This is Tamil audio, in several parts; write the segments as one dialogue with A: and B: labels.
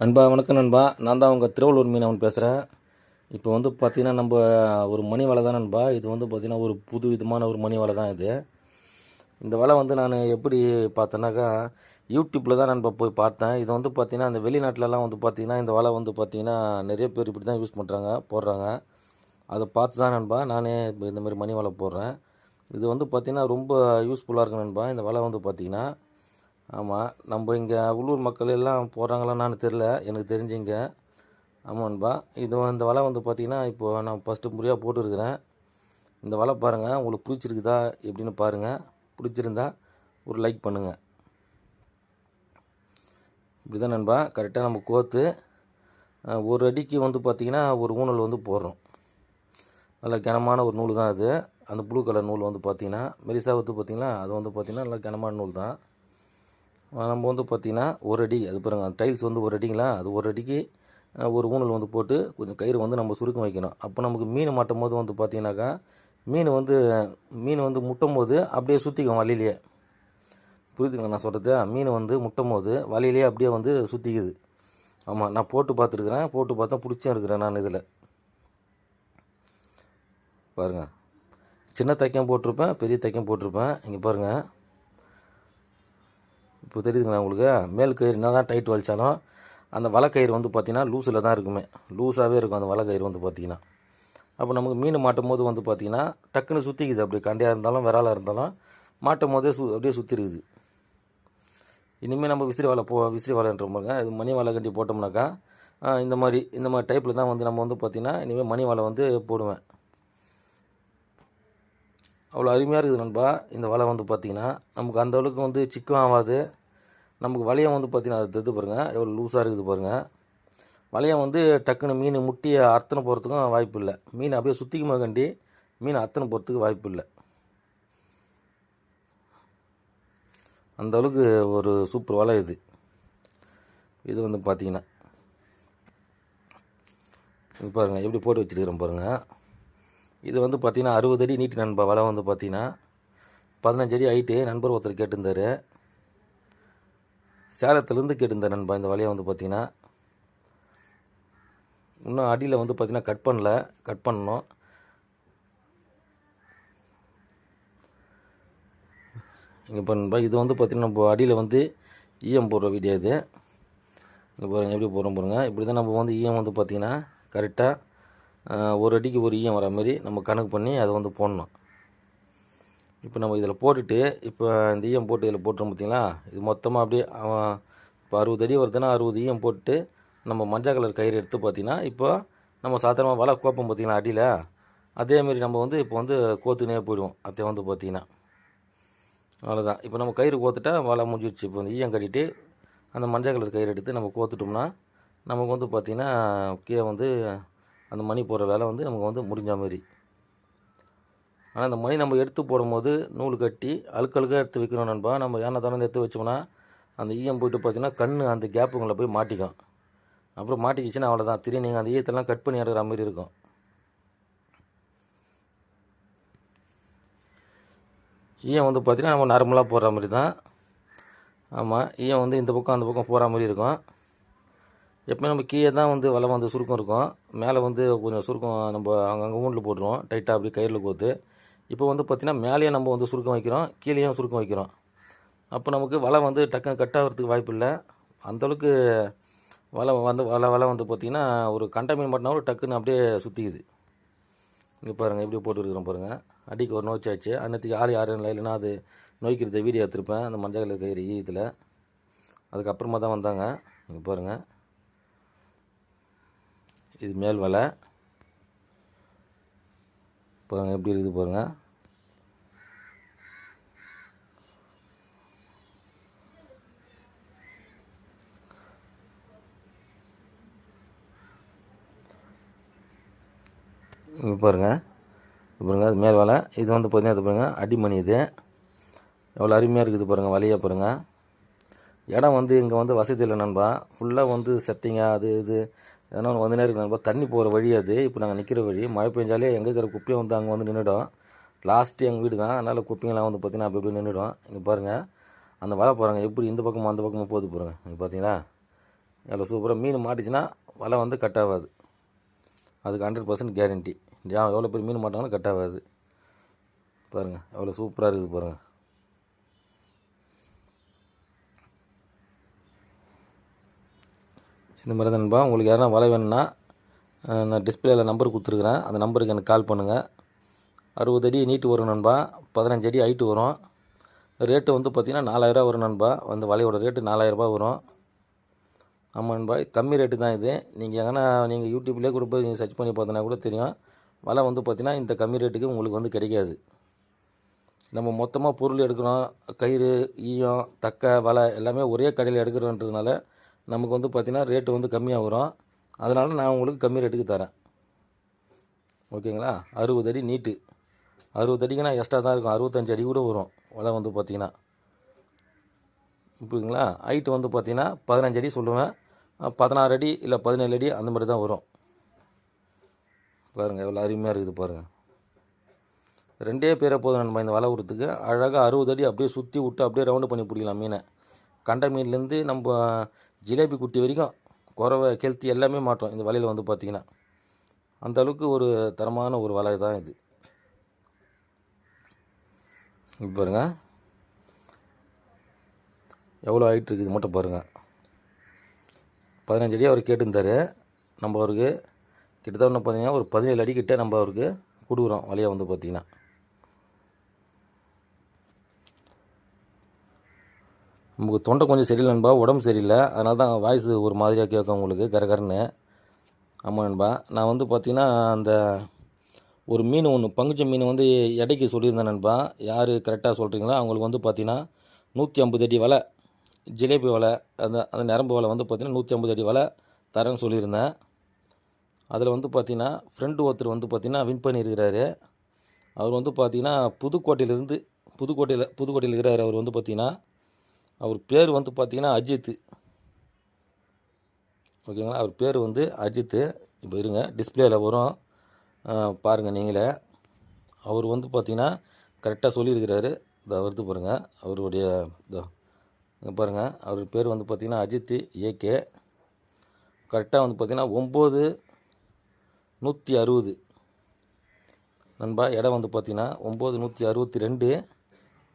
A: நண்பா வணக்கம் நண்பா. நான் தான் உங்கள் திருவள்ளூர் மீனவன் பேசுகிறேன் இப்போ வந்து பார்த்தீங்கன்னா நம்ம ஒரு மணி வலை தான் நண்பா. இது வந்து பார்த்திங்கன்னா ஒரு புது விதமான ஒரு மணி வலை தான் இது. இந்த வலை வந்து நான் எப்படி பார்த்தேன்னாக்கா யூடியூப்பில் தான் நண்பா போய் பார்த்தேன். இது வந்து பார்த்திங்கன்னா அந்த வெளிநாட்டிலலாம் வந்து பார்த்திங்கன்னா இந்த வலை வந்து பார்த்திங்கன்னா நிறைய பேர் இப்படி தான் யூஸ் பண்ணுறாங்க போடுறாங்க. அதை பார்த்து தான் நண்பா நானே இப்போ இந்த மணி வலை போடுறேன். இது வந்து பார்த்திங்கன்னா ரொம்ப யூஸ்ஃபுல்லாக இருக்கும் நண்பா. இந்த வலை வந்து பார்த்திங்கன்னா ஆமாம் நம்ம இங்கே உள்ளூர் மக்கள் எல்லாம் போடுறாங்களான்னு தெரில எனக்கு தெரிஞ்சுங்க. ஆமாம் நண்பா. இது இந்த வலை வந்து பார்த்திங்கன்னா இப்போ நான் ஃபஸ்ட்டு முறையாக போட்டுருக்கிறேன். இந்த வலை பாருங்கள் உங்களுக்கு பிடிச்சிருக்குதா எப்படின்னு பாருங்கள் பிடிச்சிருந்தா ஒரு லைக் பண்ணுங்கள் இப்படி தான் நண்பா கரெக்டாக நம்ம கோர்த்து ஒரு அடிக்கு வந்து பார்த்திங்கன்னா ஒரு ஊனல் வந்து போடுறோம். நல்ல கனமான ஒரு நூல் தான் அது. அந்த ப்ளூ கலர் நூல் வந்து பார்த்திங்கன்னா மெரிசா வந்து பார்த்திங்கன்னா அது வந்து பார்த்திங்கன்னா நல்ல கனமான நூல் தான். நம்ம வந்து பார்த்திங்கன்னா ஒரு அடி. அது பாருங்கள் அந்த டைல்ஸ் வந்து ஒரு அடிங்களா? அது ஒரு அடிக்கு ஒரு ஊனல் வந்து போட்டு கொஞ்சம் கயிறு வந்து நம்ம சுருக்கம் வைக்கணும். அப்போ நமக்கு மீன் மாட்டும் போது வந்து பார்த்திங்கனாக்கா மீன் வந்து மீன் வந்து முட்டும் போது அப்படியே சுற்றிக்கும் வலையிலேயே புரியுதுங்களா நான் சொல்கிறது மீன் வந்து முட்டும் போது வலையிலேயே அப்படியே வந்து சுற்றிக்குது ஆமாம் நான் போட்டு பார்த்துருக்குறேன். போட்டு பார்த்தா பிடிச்சும் இருக்கிறேன் நான் இதில். பாருங்கள் சின்ன தைக்கம் போட்டிருப்பேன் பெரிய தைக்கம் போட்டிருப்பேன். இங்கே பாருங்கள் இப்போ தெரியுதுங்களா உங்களுக்கு? மேல் கயிறு என்ன தான் டைட் வலிச்சாலும் அந்த வலை கயிறு வந்து பார்த்திங்கன்னா லூஸில் தான் இருக்குமே. லூஸாகவே இருக்கும் அந்த வலை கயிறு வந்து பார்த்திங்கன்னா. அப்போ நமக்கு மீன் மாட்டும் போது வந்து பார்த்திங்கன்னா டக்குன்னு சுற்றிக்குது அப்படி கண்டியாக இருந்தாலும் விராலாக இருந்தாலும் மாட்டும் போதே சு அப்படியே சுற்றிருக்குது இனிமேல் நம்ம விசிறி வலை போ விசிறி வலைன்ற பாருங்க. இது மணி வலை கட்டி போட்டோம்னாக்கா இந்த மாதிரி இந்த மாதிரி டைப்பில் தான் வந்து நம்ம வந்து பார்த்திங்கன்னா இனிமேல் மணி வலை வந்து போடுவேன். அவ்வளோ அருமையாக இருக்குது நண்பா. இந்த வலை வந்து பார்த்திங்கன்னா நமக்கு அந்தளவுக்கு வந்து சிக்கும் ஆகாது. நமக்கு வளையம் வந்து பார்த்திங்கன்னா அது இது பாருங்கள் எவ்வளோ லூஸாக இருக்குது பாருங்கள் வளையம் வந்து டக்குன்னு மீன் முட்டி அர்த்தனை போகிறதுக்கும் வாய்ப்பு இல்லை. மீன் அப்படியே சுற்றிக்குமா கண்டி மீன் அர்த்தனை போகிறதுக்கு வாய்ப்பு இல்லை. அந்த அளவுக்கு ஒரு சூப்பர் வலை இது. இது வந்து பார்த்திங்கன்னா பாருங்கள் எப்படி போட்டு வச்சுருக்கிறேன் பாருங்கள் இது வந்து பார்த்திங்கன்னா அறுபது அடி நீட்டு நண்பா வலை வந்து பார்த்திங்கன்னா பதினஞ்சு அடி ஹைட்டு நண்பர் ஒருத்தர் கேட்டிருந்தார். சேலத்துலேருந்து கேட்டிருந்தார் நண்பா இந்த வலையை வந்து பார்த்திங்கன்னா இன்னும் அடியில் வந்து பார்த்திங்கன்னா கட் பண்ணல கட் பண்ணணும். இங்கே பாருங்க இது வந்து பார்த்திங்கன்னா நம்ம அடியில் வந்து ஈயம் போடுற வீடியோ இது. இங்கே பாருங்கள் எப்படி போடுறோம் பாருங்கள் இப்படி தான் நம்ம வந்து ஈயம் வந்து பார்த்திங்கன்னா கரெக்டாக ஒரு அடிக்கு ஒரு ஈயம் வர மாதிரி நம்ம கணக்கு பண்ணி அதை வந்து போடணும். இப்போ நம்ம இதில் போட்டுட்டு இப்போ இந்த ஈயம் போட்டு இதில் போட்டுரும் பார்த்தீங்களா? இது மொத்தமாக அப்படியே இப்போ அறுபது அடி வருதுன்னா அறுபது ஈயம் போட்டு நம்ம மஞ்சள் கலர் கயிறு எடுத்து பார்த்தீங்கன்னா இப்போ நம்ம சாதாரணமாக வலை கோப்பம் பார்த்தீங்களா அடியில்? அதேமாரி நம்ம வந்து இப்போ வந்து கோத்துனே போயிடுவோம். அதை வந்து பார்த்தீங்கன்னா. அவ்வளோதான் இப்போ நம்ம கயிறு கோத்துட்டா வலை முடிஞ்சிடுச்சு இப்போ வந்து ஈயம் கட்டிட்டு அந்த மஞ்சள் கலர் கயிறு எடுத்து நம்ம கோத்துட்டோம்னா நமக்கு வந்து பார்த்திங்கன்னா கீழே வந்து அந்த மணி போடுற வேலை வந்து நமக்கு வந்து முடிஞ்ச மாதிரி. ஆனால் அந்த மணி நம்ம எடுத்து போடும்போது நூல் கட்டி அழுக்கழுக்காக எடுத்து வைக்கணும் நண்பா. நம்ம ஏன்னா தானே எடுத்து வச்சோம்னா அந்த ஈயம் போயிட்டு பார்த்தீங்கன்னா கண் அந்த கேப்புங்களை போய் மாட்டிக்கும். அப்புறம் மாட்டிக்கிச்சுன்னா அவ்வளோதான் திடீர்னு நீங்கள் அந்த ஈயத்தெல்லாம் கட் பண்ணி எடுக்கிற மாதிரி இருக்கும். ஈயம் வந்து பார்த்திங்கன்னா நம்ம நார்மலாக போடுற மாதிரி தான். ஆமாம் ஈயம் வந்து இந்த பக்கம் அந்த பக்கம் போகிற மாதிரி இருக்கும். எப்பவுமே நம்ம கீழே தான் வந்து வளம் வந்து சுருக்கம் இருக்கும். மேலே வந்து கொஞ்சம் சுருக்கம் நம்ம அங்கங்கே ஊனில் போட்டுருவோம். டைட்டாக அப்படி கயிறில் கோத்து. இப்போ வந்து பார்த்திங்கன்னா மேலேயும் நம்ம வந்து சுருக்கம் வைக்கிறோம் கீழேயும் சுருக்கம் வைக்கிறோம். அப்போ நமக்கு வலை வந்து டக்குன்னு கட் ஆகிறதுக்கு வாய்ப்பு இல்லை. அந்தளவுக்கு வலை வந்து வலை வலை வந்து பார்த்திங்கன்னா ஒரு கண்ட மீன் மாட்டினா டக்குன்னு அப்படியே சுற்றிக்குது இங்கே பாருங்கள் எப்படி போட்டுருக்குறோம் பாருங்கள் அடிக்கு ஒரு நோய்ச்சாச்சு அன்னத்துக்கு ஆறு யாரும் இல்லைன்னா அது நோய்க்கிறத வீடியோ எடுத்திருப்பேன். அந்த மஞ்சள் கலர் கயிறு ஈயத்தில் அதுக்கப்புறமா தான் வந்தாங்க. இங்கே பாருங்கள் இது மேல் வலை. பாருங்கள் எப்படி இருக்குது பாருங்கள் இங்கே பாருங்கள் இது பாருங்கள் அது மேல் வலை இது வந்து பார்த்தீங்கன்னா இது பாருங்கள் அடிமணி இது. எவ்வளோ அருமையாக இருக்குது பாருங்கள் வலையாக பாருங்கள் இடம் வந்து இங்கே வந்து வசதி இல்லை நண்பா. ஃபுல்லாக வந்து செட்டிங்காக அது இது. எதனா ஒன்று வந்துனே இருக்கு நண்பா. தண்ணி போகிற வழி அது. இப்போ நாங்கள் நிற்கிற வழி. மழை பெஞ்சாலே எங்கே இருக்கிற குப்பையும் வந்து அங்கே வந்து நின்றுடும் லாஸ்ட்டு எங்கள் வீடு தான். அதனால் குப்பைங்கெல்லாம் வந்து பார்த்திங்கன்னா அப்படி இப்படி நின்றுடும் இங்கே பாருங்கள் அந்த வலை பாருங்கள் எப்படி இந்த பக்கமும் அந்த பக்கமும் போகுது பாருங்கள் இங்கே பார்த்தீங்களா நல்லா சூப்பராக மீன் மாட்டுச்சுன்னா வலை வந்து கட் ஆகாது. அதுக்கு ஹண்ட்ரட் பர்சன்ட் கேரண்டி எவ்வளோ பெரிய மீன் மாட்டாங்களோ கட் ஆகாது பாருங்கள் எவ்வளோ சூப்பராக இருக்குது பாருங்கள் இந்த மாதிரி தான் நண்பா உங்களுக்கு யாருனா வலை வேணும்னா நான் டிஸ்பிளேயில் நம்பர் கொடுத்துருக்குறேன். அந்த நம்பருக்கு எனக்கு கால் பண்ணுங்கள் அறுபது அடி நீட்டு வரும் நண்பா பதினஞ்சு அடி ஹைட்டு வரும். ரேட்டு வந்து பார்த்திங்கன்னா நாலாயிரரூவா வரும் நண்பா. அந்த வலையோட ரேட்டு நாலாயிரரூபா வரும். ஆமாம் நண்பா கம்மி ரேட்டு தான் இது. நீங்கள் எங்கன்னா நீங்கள் யூடியூப்லேயே கூட போய் நீங்கள் சர்ச் பண்ணி பார்த்தோன்னா கூட தெரியும். வலை வந்து பார்த்திங்கன்னா இந்த கம்மி ரேட்டுக்கு உங்களுக்கு வந்து கிடைக்காது. நம்ம மொத்தமாக பொருள் எடுக்கிறோம். கயிறு ஈயம் தக்கை வலை எல்லாமே ஒரே கடையில் எடுக்கிறோன்றதுனால நமக்கு வந்து பார்த்திங்கன்னா ரேட்டு வந்து கம்மியாக வரும். அதனால் நான் உங்களுக்கு கம்மி ரேட்டுக்கு தரேன். ஓகேங்களா? அறுபது அடி நீட்டு. அறுபது அடிக்குன்னா எக்ஸ்ட்ரா தான் இருக்கும். அறுபத்தஞ்சு அடி கூட வரும் வலை வந்து பார்த்திங்கன்னா. இப்படிங்களா ஹைட்டு வந்து பார்த்திங்கன்னா பதினஞ்சு அடி சொல்லுவேன். பதினாறு அடி இல்லை பதினேழு அடி அந்த மாதிரி தான் வரும். பாருங்கள் எவ்வளோ அருமையாக இருக்குது பாருங்கள் ரெண்டே பேரை போதும் நம்ம இந்த வலை விடுறதுக்கு அழகாக அறுபது அடி அப்படியே சுற்றி விட்டு அப்படியே ரவுண்டு பண்ணி பிடிக்கலாம் மீனை. கண்ட மீன்லேருந்து நம்ம ஜிலேபி குட்டி வரைக்கும் குறவை கெளுத்தி எல்லாமே மாட்டோம் இந்த வலையில் வந்து பார்த்திங்கன்னா. அந்த அளவுக்கு ஒரு தரமான ஒரு வலை தான் இது. பாருங்க. எவ்வளோ ஆகிட்டு இருக்குது மட்டும் பாருங்கள் பதினஞ்சு அடி அவர் கேட்டிருந்தாரு. நம்ம அவருக்கு கிட்டத்தட்ட ஒன்று பார்த்திங்கன்னா ஒரு பதினேழு அடிக்கிட்ட நம்ம அவருக்கு கொடுக்குறோம் வலையை வந்து பார்த்திங்கன்னா நமக்கு தொண்டை கொஞ்சம் சரியில்லை நண்பா உடம்பு சரியில்லை. அதனால தான் வாய்ஸ் ஒரு மாதிரியாக கேட்கும் உங்களுக்கு கரகரன்னு. ஆமாம் நண்பா நான் வந்து பார்த்திங்கன்னா அந்த ஒரு மீன் ஒன்று பங்குச்ச மீன் வந்து எடைக்கு சொல்லியிருந்தேன் நண்பா. யார் கரெக்டாக சொல்கிறீங்களோ அவங்களுக்கு வந்து பார்த்திங்கன்னா நூற்றி ஐம்பது அடி வலை ஜிலேபி வலை அந்த அந்த நரம்பு வலை வந்து பார்த்திங்கன்னா நூற்றி ஐம்பது அடி வலை தரேன்னு சொல்லியிருந்தேன். அதில் வந்து பார்த்தீங்கன்னா ஃப்ரெண்டு ஒருத்தர் வந்து பார்த்திங்கன்னா வின் பண்ணியிருக்கிறாரு. அவர் வந்து பார்த்திங்கன்னா புதுக்கோட்டையிலேருந்து புதுக்கோட்டையில் புதுக்கோட்டையில் இருக்கிறார். அவர் வந்து பார்த்தீங்கன்னா அவர் பேர் வந்து பார்த்திங்கன்னா அஜித்து. ஓகேங்களா? அவர் பேர் வந்து அஜித்து. இப்போ இருங்க டிஸ்பிளேயில் வரும். பாருங்கள் நீங்களே. அவர் வந்து பார்த்திங்கன்னா கரெக்டாக சொல்லியிருக்கிறாரு. இதை வருது பாருங்கள் அவருடைய இதோ இங்கே பாருங்கள் அவர் பேர் வந்து பார்த்திங்கன்னா அஜித்து ஏகே கரெக்டாக வந்து பார்த்தீங்கன்னா ஒம்பது நூற்றி அறுபது. நண்பா இடம் வந்து பார்த்தீங்கன்னா ஒம்பது நூற்றி அறுபத்தி ரெண்டு.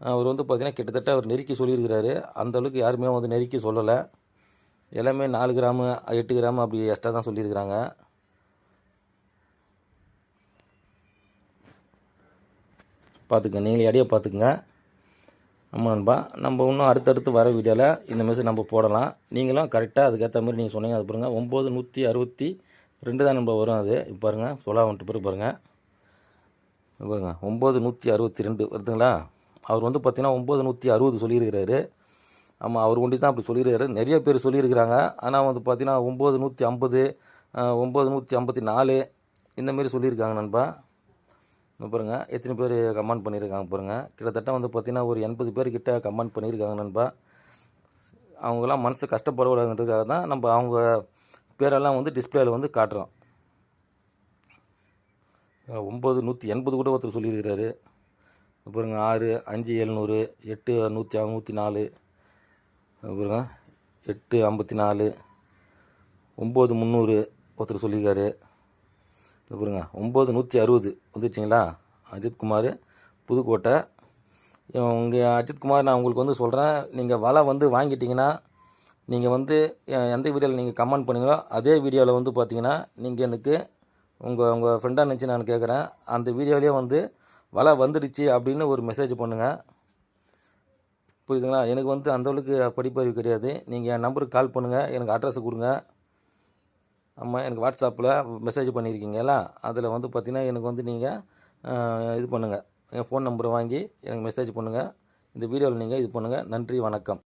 A: அவர் வந்து பார்த்திங்கன்னா கிட்டத்தட்ட அவர் நெருக்கி சொல்லியிருக்கிறாரு. அந்த அளவுக்கு யாருமே வந்து நெருக்கி சொல்லலை. எல்லாமே நாலு கிராமு எட்டு கிராமு அப்படி எக்ஸ்ட்ரா தான் சொல்லியிருக்கிறாங்க. பார்த்துக்கங்க நீங்களே எடையை பார்த்துக்குங்க. ஆமாம் நண்பா நம்ம இன்னும் அடுத்தடுத்து வர வீடியோவில் இந்த மெசேஜ் நம்ம போடலாம். நீங்களும் கரெக்டாக அதுக்கேற்ற மாதிரி நீங்கள் சொன்னீங்க அது பாருங்கள் ஒம்பது நூற்றி அறுபத்தி ரெண்டு தான் நம்ம வரும் அது. இப்போ பாருங்கள் தொள்ளா வந்துட்டு பிறகு பாருங்கள் பாருங்கள் பாருங்க ஒம்பது நூற்றி அறுபத்தி ரெண்டு வருதுங்களா? அவர் வந்து பார்த்திங்கன்னா ஒம்பது நூற்றி அறுபது சொல்லியிருக்கிறாரு. ஆமாம் அவர் ஒண்டி தான் அப்படி சொல்லியிருக்காரு நிறைய பேர் சொல்லியிருக்கிறாங்க. ஆனால் வந்து பார்த்திங்கன்னா ஒம்பது நூற்றி ஐம்பது ஒம்பது நூற்றி ஐம்பத்தி நாலு இந்தமாரி சொல்லியிருக்காங்க நண்பா. பாருங்கள் எத்தனை பேர் கமெண்ட் பண்ணியிருக்காங்க பாருங்கள் கிட்டத்தட்ட வந்து பார்த்தீங்கன்னா ஒரு எண்பது பேர்கிட்ட கமெண்ட் பண்ணியிருக்காங்க நண்பா. அவங்களாம் மனசு கஷ்டப்படக்கூடாதுன்றதுக்காக தான் நம்ம அவங்க பேரெல்லாம் வந்து டிஸ்பிளேயில் வந்து காட்டுறோம். ஒம்பது நூற்றி எண்பது கூட ஒருத்தர் சொல்லியிருக்கிறாரு. பாருங்க ஆறு அஞ்சு எழுநூறு எட்டு நூற்றி நூற்றி நாலு. பாருங்க எட்டு ஐம்பத்தி நாலு. ஒம்பது முந்நூறு ஒருத்தர் சொல்லியிருக்காரு. அப்புறங்க பாருங்க ஒம்பது நூற்றி அறுபது வந்துருச்சிங்களா? அஜித்குமார் புதுக்கோட்டை. இங்கே அஜித்குமார் நான் உங்களுக்கு வந்து சொல்கிறேன் நீங்கள் வலை வந்து வாங்கிட்டிங்கன்னா நீங்கள் வந்து எந்த வீடியோவில் நீங்கள் கமெண்ட் பண்ணீங்களோ அதே வீடியோவில் வந்து பார்த்தீங்கன்னா நீங்கள் எனக்கு உங்கள் உங்கள் ஃப்ரெண்டாக நினச்சி நான் கேட்குறேன் அந்த வீடியோலேயே வந்து வலை வந்துடுச்சு அப்படின்னு ஒரு மெசேஜ் பண்ணுங்கள் புரியுதுங்களா? எனக்கு வந்து அந்தளவுக்கு படிப்பறிவு கிடையாது. நீங்கள் என் நம்பருக்கு கால் பண்ணுங்கள் எனக்கு அட்ரஸ் கொடுங்க. ஆமாம் எனக்கு வாட்ஸ்அப்பில் மெசேஜ் பண்ணியிருக்கீங்களா அதில் வந்து பார்த்திங்கன்னா எனக்கு வந்து நீங்கள் இது பண்ணுங்கள் என் ஃபோன் நம்பரை வாங்கி எனக்கு மெசேஜ் பண்ணுங்கள் இந்த வீடியோவில் நீங்கள் இது பண்ணுங்கள் நன்றி வணக்கம்.